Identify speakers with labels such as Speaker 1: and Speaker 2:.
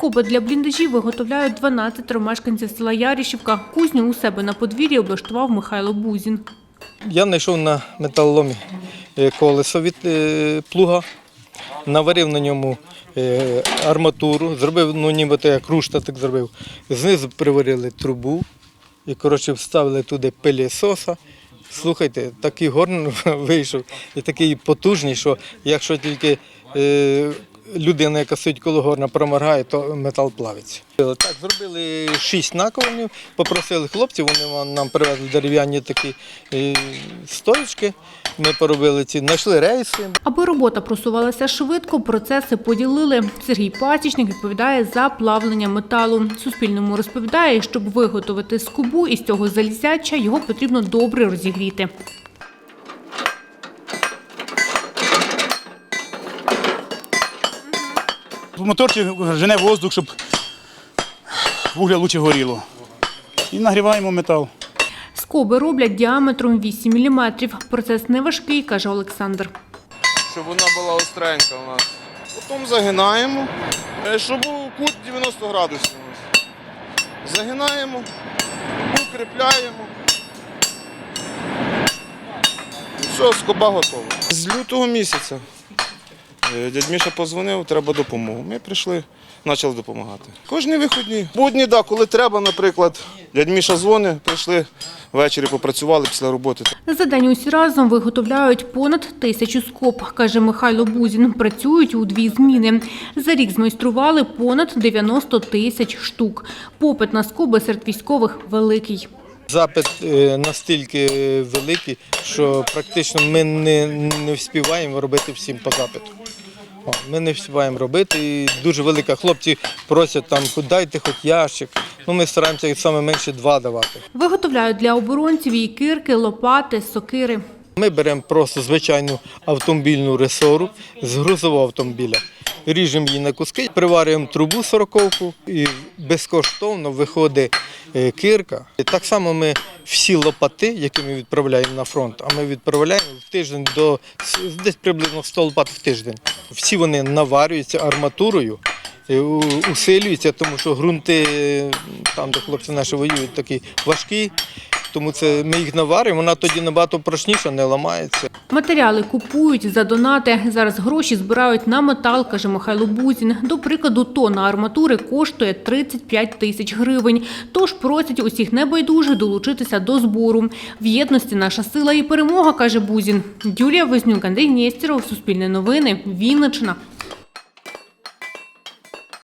Speaker 1: Скоби для бліндажів виготовляють 12 мешканців села Ярішівка. Кузню у себе на подвір'ї облаштував Михайло Бузін.
Speaker 2: Я знайшов на металоломі е, колесо від е, плуга, наварив на ньому е, арматуру, зробив, ну ніби то як рушта так зробив. Знизу приварили трубу і коротше вставили туди пилісоса. Слухайте, такий горн вийшов і такий потужний, що якщо тільки людина, яка стоїть коло горна, проморгає, то метал плавиться. Так, зробили шість наковальнів, попросили хлопців, вони нам привезли дерев'яні такі е, стоечки. Ми поробили ці, знайшли рейси.
Speaker 1: Аби робота просувалася швидко, процеси поділили. Сергій Пасічник відповідає за плавлення металу. Суспільному розповідає, щоб виготовити скобу із цього залізяча, його потрібно добре розігріти.
Speaker 3: Моторчик жене воздух, щоб вугля лучше горіло. І нагріваємо метал.
Speaker 1: Скоби роблять діаметром 8 мм. Процес не важкий, каже Олександр.
Speaker 4: щоб вона була остренька у нас. Потім загинаємо, е, щоб був кут 90 градусів. у нас. Загинаємо, укріпляємо. Все, скоба готова. З лютого місяця дядь Міша позвонив, треба допомогу. Ми прийшли, почали допомагати. Кожні вихідні. Будні, да, коли треба, наприклад, дядь Міша дзвонить, прийшли ввечері, попрацювали після роботи.
Speaker 1: За день усі разом виготовляють понад тисячу скоб, каже Михайло Бузін. Працюють у дві зміни. За рік змайстрували понад 90 тисяч штук. Попит на скоби серед військових великий.
Speaker 2: Запит е, настільки великий, що практично ми не, не вспіваємо робити всім по запиту. Ми не встигаємо робити. І дуже велика. Хлопці просять там, дайте хоч ящик. Ну, ми стараємося саме менше два давати.
Speaker 1: Виготовляють для оборонців і кирки, лопати, сокири.
Speaker 2: Ми беремо просто звичайну автомобільну ресору з грузового автомобіля. Ріжемо її на куски, приварюємо трубу сороковку і безкоштовно виходить кирка. Так само ми всі лопати, які ми відправляємо на фронт, а ми відправляємо в тиждень до десь приблизно 100 лопат в тиждень. Всі вони наварюються арматурою. і Усилюються, тому що ґрунти е, там, де хлопці наші воюють, такі важкі. Тому це ми їх наварюємо, вона тоді набагато прочніша, не ламається.
Speaker 1: Матеріали купують за донати. Зараз гроші збирають на метал, каже Михайло Бузін. До прикладу, тонна арматури коштує 35 тисяч гривень. Тож просять усіх небайдужих долучитися до збору. В єдності наша сила і перемога, каже Бузін. Юлія Вознюк, Андрій Нєстєров, Суспільне новини, Вінниччина.